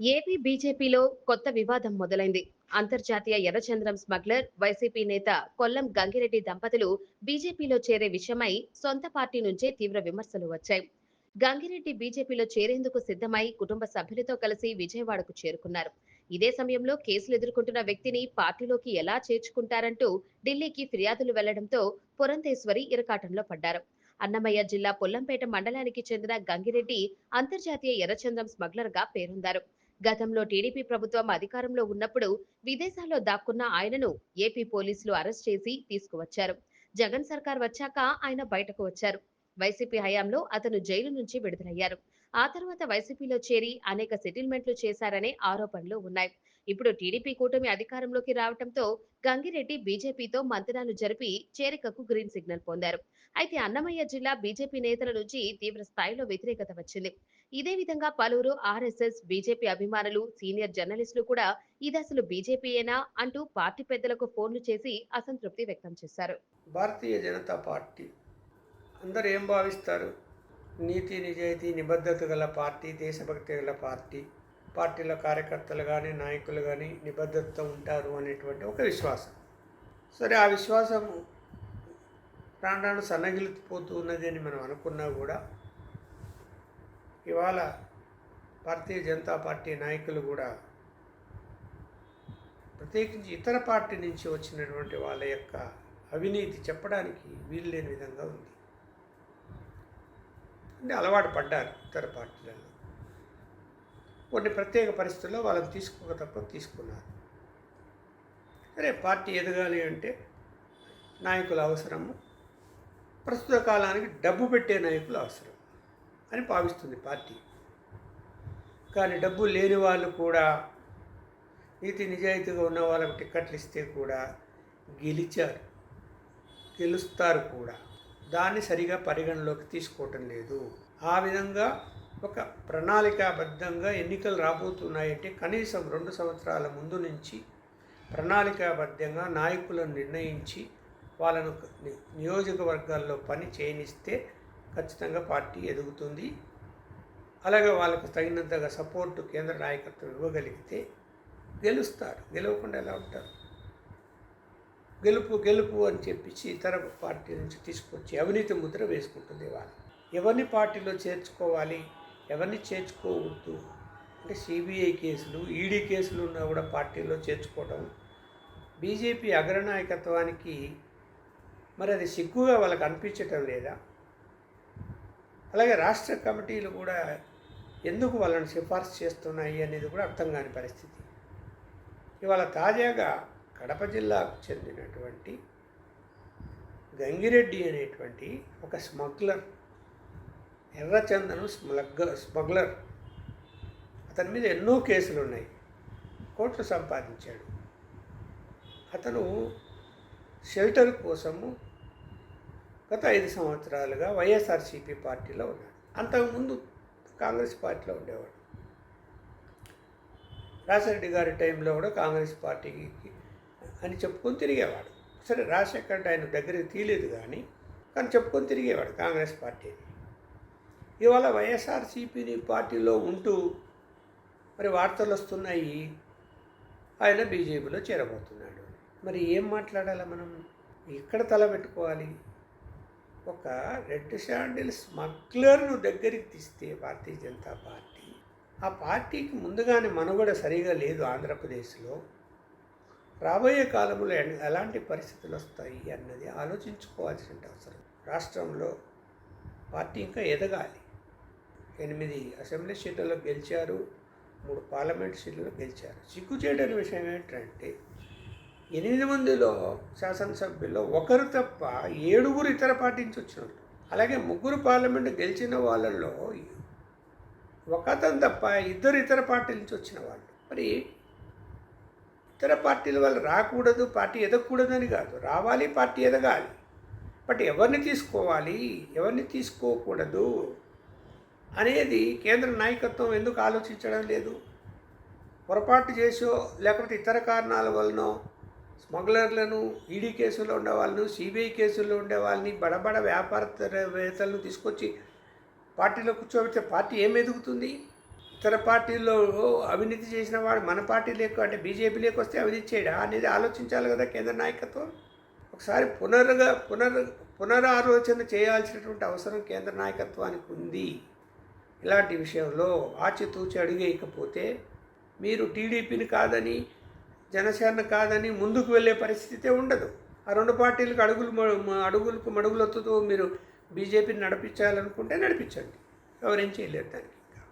AP బీజేపీలో కొత్త వివాదం మొదలైంది. అంతర్జాతీయ ఎర్రచంద్రం స్మగ్లర్ వైసీపీ నేత కొల్లం గంగిరెడ్డి దంపతులు బీజేపీలో చేరే విషయమై సొంత పార్టీ నుంచే తీవ్ర విమర్శలు వచ్చాయి. గంగిరెడ్డి బీజేపీలో చేరేందుకు సిద్ధమై కుటుంబ సభ్యులతో కలిసి విజయవాడకు చేరుకున్నారు. ఇదే సమయంలో కేసులు ఎదుర్కొంటున్న వ్యక్తిని పార్టీలోకి ఎలా చేర్చుకుంటారంటూ ఢిల్లీకి ఫిర్యాదులు వెళ్ళడంతో పురంధేశ్వరి ఇరకాటంలో పడ్డారు. అన్నమయ్య జిల్లా పొల్లంపేట మండలానికి చెందిన గంగిరెడ్డి అంతర్జాతీయ ఎర్రచంద్రం స్మగ్లర్గా పేరొందారు. గతంలో టీడీపీ ప్రభుత్వం అధికారంలో ఉన్నప్పుడు విదేశాల్లో దాక్కున్న ఆయనను ఏపీ పోలీసులు అరెస్ట్ చేసి తీసుకువచ్చారు. జగన్ సర్కార్ వచ్చాక ఆయన బయటకు వచ్చారు. వైసీపీ హయాంలో అతను జైలు నుంచి విడుదలయ్యారు. ఆ తర్వాత వైసీపీలో చేరి అనేక సెటిల్మెంట్లు చేశారనే ఆరోపణలు ఉన్నాయి. ఇప్పుడు టీడీపీ కూటమి అధికారంలోకి రావడంతో గంగిరెడ్డి బీజేపీతో మంతనాలు జరిపి చేరికకు గ్రీన్ సిగ్నల్ పొందారు. అయితే అన్నమయ్య జిల్లా బీజేపీ నేతల నుంచి తీవ్ర స్థాయిలో వ్యతిరేకత వచ్చింది. ఇదే విధంగా పలువురు ఆర్ఎస్ఎస్ బీజేపీ అభిమానులు సీనియర్ జర్నలిస్టులు కూడా ఇది అసలు బీజేపీయేనా అంటూ పార్టీ పెద్దలకు ఫోన్లు చేసి అసంతృప్తి వ్యక్తం చేశారు. భారతీయ జనతా పార్టీ. అందరూ ఏం భావిస్తారు? నీతి నిజాయితీ నిబద్ధత గల పార్టీ దేశభక్తి గల పార్టీ. పార్టీల కార్యకర్తలు కానీ నాయకులు కానీ నిబద్ధతతో ఉంటారు అనేటువంటి ఒక విశ్వాసం. సరే ఆ విశ్వాసం ప్రాణాలు సన్నగిలిపోతూ ఉన్నది అని మనం అనుకున్నా కూడా ఇవాళ భారతీయ జనతా పార్టీ నాయకులు కూడా ప్రత్యేకించి ఇతర పార్టీ నుంచి వచ్చినటువంటి వాళ్ళ యొక్క అవినీతి చెప్పడానికి వీలు లేని విధంగా ఉంది. అంటే అలవాటు పడ్డారు ఇతర పార్టీలలో. కొన్ని ప్రత్యేక పరిస్థితుల్లో వాళ్ళని తీసుకోక తప్ప తీసుకున్నారు. సరే పార్టీ ఎదగాలి అంటే నాయకులు అవసరము. ప్రస్తుత కాలానికి డబ్బు పెట్టే నాయకులు అవసరం. అని భావిస్తుంది పార్టీ. కానీ డబ్బు లేని వాళ్ళు కూడా నీతి నిజాయితీగా ఉన్న వాళ్ళకి టిక్కెట్లు ఇస్తే కూడా గెలిచారు. గెలుస్తారు కూడా. దాన్ని సరిగా పరిగణలోకి తీసుకోవటం లేదు. ఆ విధంగా ఒక ప్రణాళికాబద్ధంగా ఎన్నికలు రాబోతున్నాయంటే కనీసం రెండు సంవత్సరాల ముందు నుంచి ప్రణాళికాబద్ధంగా నాయకులను నిర్ణయించి వాళ్ళను ని- నియోజకవర్గాల్లో పని చేయనిస్తే ఖచ్చితంగా పార్టీ ఎదుగుతుంది. అలాగే వాళ్ళకు తగినంతగా సపోర్టు కేంద్ర నాయకత్వం ఇవ్వగలిగితే గెలుస్తారు. గెలవకుండా ఎలా ఉంటారు? గెలుపు గెలుపు అని చెప్పించి ఇతర పార్టీ నుంచి తీసుకొచ్చి అవినీతి ముద్ర వేసుకుంటుంది వాళ్ళు. ఎవరిని పార్టీలో చేర్చుకోవాలి? ఎవరిని చేర్చుకోవద్దు? అంటే సిబిఐ కేసులు ఈడీ కేసులు ఉన్నా కూడా పార్టీలో చేర్చుకోవడం బీజేపీ అగ్రనాయకత్వానికి మరి అది సిగ్గుగా వాళ్ళకి అనిపించటం లేదా? అలాగే రాష్ట్ర కమిటీలు కూడా ఎందుకు వాళ్ళని సిఫార్సు చేస్తున్నాయి అనేది కూడా అర్థం కాని పరిస్థితి. ఇవాళ తాజాగా కడప జిల్లాకు చెందినటువంటి గంగిరెడ్డి అనేటువంటి ఒక స్మగ్లర్ ఎర్రచందనం స్మగ్ స్మగ్లర్ అతని మీద ఎన్నో కేసులు ఉన్నాయి కోట్లు సంపాదించాడు. అతను షెల్టర్ కోసము గత ఐదు సంవత్సరాలుగా వైఎస్ఆర్సీపీ పార్టీలో ఉన్నాడు. అంతకుముందు కాంగ్రెస్ పార్టీలో ఉండేవాడు. రాజశేఖరెడ్డి గారి టైంలో కూడా కాంగ్రెస్ పార్టీకి అని చెప్పుకొని తిరిగేవాడు. సరే రాజశేఖర్ ఆయన దగ్గరికి తీయలేదు కానీ కానీ చెప్పుకొని తిరిగేవాడు కాంగ్రెస్ పార్టీని. ఇవాళ వైఎస్ఆర్సీపీని పార్టీలో ఉంటూ మరి వార్తలు వస్తున్నాయి. ఆయన బీజేపీలో చేరబోతున్నాడు. మరి ఏం మాట్లాడాలి మనం? ఎక్కడ తల పెట్టుకోవాలి. ఒక రెడ్ శాండిల్ స్మగ్లర్ను దగ్గరికి తీస్తే భారతీయ జనతా పార్టీ ఆ పార్టీకి ముందుగానే మనుగడ సరిగా లేదు ఆంధ్రప్రదేశ్లో. రాబోయే కాలంలో ఎన్- ఎలాంటి పరిస్థితులు వస్తాయి అన్నది ఆలోచించుకోవాల్సిన అవసరం. రాష్ట్రంలో పార్టీ ఇంకా ఎదగాలి. ఎనిమిది అసెంబ్లీ సీట్లలో గెలిచారు మూడు పార్లమెంట్ సీట్లలో గెలిచారు. సిగ్గు చేయడం విషయం ఏంటంటే ఎనిమిది మందిలో శాసనసభ్యుల్లో ఒకరు తప్ప ఏడుగురు ఇతర పార్టీ నుంచి అలాగే ముగ్గురు పార్లమెంట్ గెలిచిన వాళ్ళల్లో ఒకతను తప్ప ఇద్దరు ఇతర పార్టీల నుంచి వచ్చిన వాళ్ళు. మరి ఇతర పార్టీల వాళ్ళు రాకూడదు పార్టీ ఎదగకూడదని కాదు. రావాలి పార్టీ ఎదగాలి. బట్ ఎవరిని తీసుకోవాలి ఎవరిని తీసుకోకూడదు అనేది కేంద్ర నాయకత్వం ఎందుకు ఆలోచించడం లేదు? పొరపాటు చేసో లేకపోతే ఇతర కారణాల వలనో స్మగ్లర్లను ఈడీ కేసుల్లో ఉండే వాళ్ళను సిబిఐ కేసుల్లో ఉండే వాళ్ళని బడబడ వ్యాపారవేత్తలను తీసుకొచ్చి పార్టీలో కూర్చోబెడితే పార్టీ ఏం ఎదుగుతుంది ఇతర పార్టీల్లో అవినీతి చేసిన వాడు మన పార్టీ లేక అంటే బీజేపీలోకి వస్తే అవినీతి చేయడా అనేది ఆలోచించాలి కదా కేంద్ర నాయకత్వం. ఒకసారి పునరుగా పునర్ పునరాలోచన చేయాల్సినటువంటి అవసరం కేంద్ర నాయకత్వానికి ఉంది. ఇలాంటి విషయంలో ఆచితూచి అడిగేయకపోతే మీరు టీడీపీని కాదని జనసేన కాదని ముందుకు వెళ్ళే పరిస్థితే ఉండదు. ఆ రెండు పార్టీలకు అడుగులు అడుగులకు మడుగులొత్తుతూ మీరు బీజేపీని నడిపించాలనుకుంటే నడిపించండి. ఎవరేం చేయలేరు దానికి.